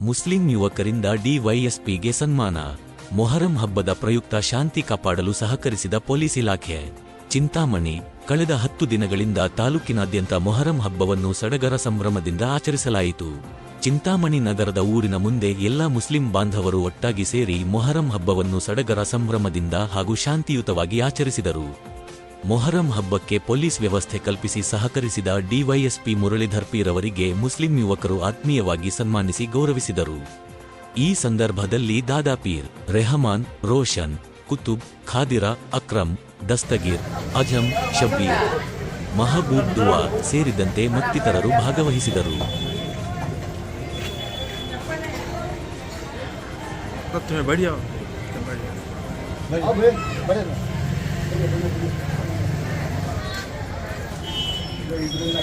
Muslim ಯುವಕರಿಂದ ಡಿವೈಎಸ್ಪಿಗೆ ಸನ್ಮಾನ. ಮೊಹರಂ ಹಬ್ಬದ ಪ್ರಯುಕ್ತ ಶಾಂತಿ ಕಾಪಾಡಲು ಸಹಕರಿಸಿದ ಪೊಲೀಸ್ ಇಲಾಖೆ. ಚಿಂತಾಮಣಿ, ಕಳೆದ ಹತ್ತು ದಿನಗಳಿಂದ ತಾಲೂಕಿನಾದ್ಯಂತ ಮೊಹರಂ ಹಬ್ಬವನ್ನು ಸಡಗರ ಸಂಭ್ರಮದಿಂದ ಆಚರಿಸಲಾಯಿತು. ಚಿಂತಾಮಣಿ ನಗರದ ಊರಿನ ಮುಂದೆ ಎಲ್ಲ ಮುಸ್ಲಿಂ ಬಾಂಧವರು ಒಟ್ಟಾಗಿ ಸೇರಿ ಮೊಹರಂ ಹಬ್ಬವನ್ನು ಸಡಗರ ಸಂಭ್ರಮದಿಂದ ಹಾಗೂ ಶಾಂತಿಯುತವಾಗಿ ಆಚರಿಸಿದರು. ಮೊಹರಂ ಹಬ್ಬಕ್ಕೆ ಪೊಲೀಸ್ ವ್ಯವಸ್ಥೆ ಕಲ್ಪಿಸಿ ಸಹಕರಿಸಿದ ಡಿವೈಎಸ್ಪಿ ಮುರಳೀಧರ್ ಪೀರವರಿಗೆ ಮುಸ್ಲಿಂ ಯುವಕರು ಆತ್ಮೀಯವಾಗಿ ಸನ್ಮಾನಿಸಿ ಗೌರವಿಸಿದರು ಈ ಸಂದರ್ಭದಲ್ಲಿ ದಾದಾಪೀರ್ ರೆಹಮಾನ್ ರೋಷನ್ ಕುತುಬ್ ಖಾದಿರ ಅಕ್ರಮ್ ದಸ್ತಗೀರ್ ಅಜಂ ಶಬ್ಬೀರ್ ಮಹಬೂಬ್ ದುವಾ ಸೇರಿದಂತೆ ಮತ್ತಿತರರು ಭಾಗವಹಿಸಿದರು तो तुम्हें बढ़िया बढ़िया ಇದರಿಂದ